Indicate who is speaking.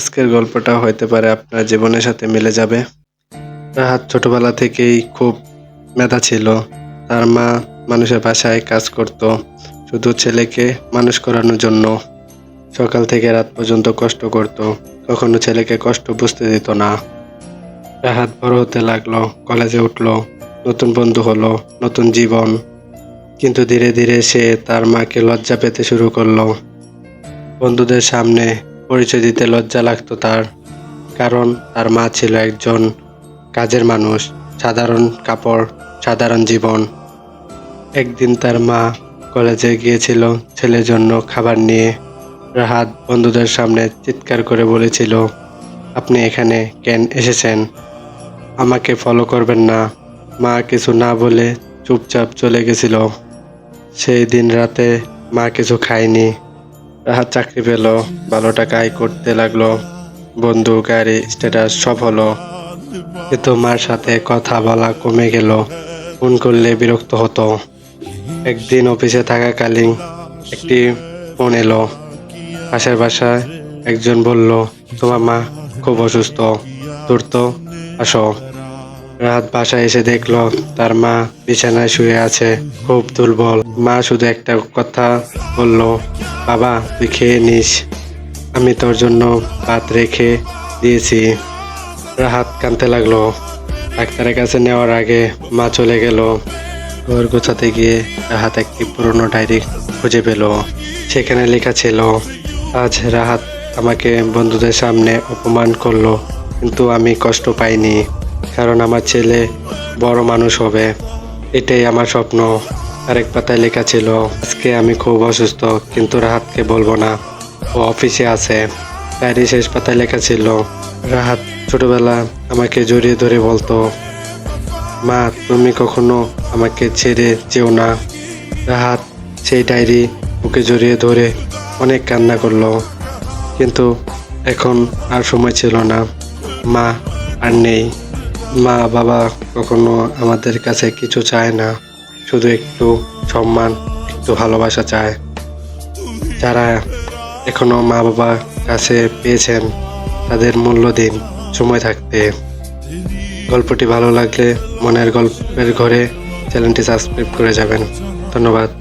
Speaker 1: আজকের গল্পটা হইতে পারে আপনার জীবনের সাথে মিলে যাবে। রাহাত ছোটবেলা থেকেই খুব মেধা ছিল। তার মা মানুষের বাসায় কাজ করত, শুধু ছেলেকে মানুষ করানোর জন্য। সকাল থেকে রাত পর্যন্ত কষ্ট করত, কখনো ছেলেকে কষ্ট বুঝতে দিত না। রাহাত বড় হতে লাগল, কলেজে উঠল, নতুন বন্ধু হলো, নতুন জীবন। কিন্তু ধীরে ধীরে সে তার মাকে লজ্জা পেতে শুরু করল। বন্ধুদের সামনে পরিচয় দিতে লজ্জা লাগতো তার, কারণ তার মা ছিল একজন কাজের মানুষ, সাধারণ কাপড়, সাধারণ জীবন। একদিন তার মা কলেজে গিয়েছিল, ছেলের জন্য খাবার নিয়ে। রাহাত বন্ধুদের সামনে চিৎকার করে বলেছিল, আপনি এখানে কেন এসেছেন? আমাকে ফলো করবেন না। মা কিছু না বলে চুপচাপ চলে গেছিল। সেই দিন রাতে মা কিছু খায়নি। রাহাত চাকরি পেল, ভালো টাকা আয় করতে লাগল বন্ধু গাড়ি স্ট্যাটাস সব হলো। কিন্তু মার সাথে কথা বলা কমে গেল, ফোন করলে বিরক্ত হতো। একদিন অফিসে থাকাকালীন একটি ফোন এলো। পাশের বাসায় একজন বলল, তোমার মা খুব অসুস্থ, দ্রুত আসো। রাত বাসায় এসে দেখল তার মা বিছানায় শুয়ে আছে, খুব দুর্বল। মা শুধু একটা কথা বলল, বাবা, তুই খেয়ে নিস। আমি তোর জন্য ভাত রেখে দিয়েছি। রাহাত কানতে লাগল। ডাক্তারের কাছে নেওয়ার আগে মা চলে গেল। ঘর গোছাতে গিয়ে রাহাত একটি পুরনো ডায়েরি খুঁজে পেল। সেখানে লেখা ছিল, আজ রাহাত আমাকে বন্ধুদের সামনে অপমান করল, কিন্তু আমি কষ্ট পাইনি। কারণ আমার ছেলে বড় মানুষ হবে। এটাই আমার স্বপ্ন। আরেক পাতায় লেখা ছিল, আজকে আমি খুব অসুস্থ, কিন্তু রাহাতকে বলব না। ও অফিসে আছে। ডায়েরি শেষ পাতায় লেখা ছিল, রাহাত, ছোটবেলা আমাকে জড়িয়ে ধরে বলতো, মা, তুমি কখনো আমাকে ছেড়ে যেও না। রাহাত সেই ডায়েরি ওকে জড়িয়ে ধরে অনেক কান্না করল, কিন্তু এখন আর সময় ছিল না। মা আর নেই। মা বাবা কখনো আমাদের কাছে কিছু চায় না, শুধু একটু সম্মান, একটু ভালোবাসা চায়। যারা এখনও মা বাবার কাছে পেয়েছেন, তাদের মূল্য দিন, সময় থাকতে। গল্পটি ভালো লাগলে মনের গল্পের ঘরে চ্যানেলটি সাবস্ক্রাইব করে যাবেন। ধন্যবাদ।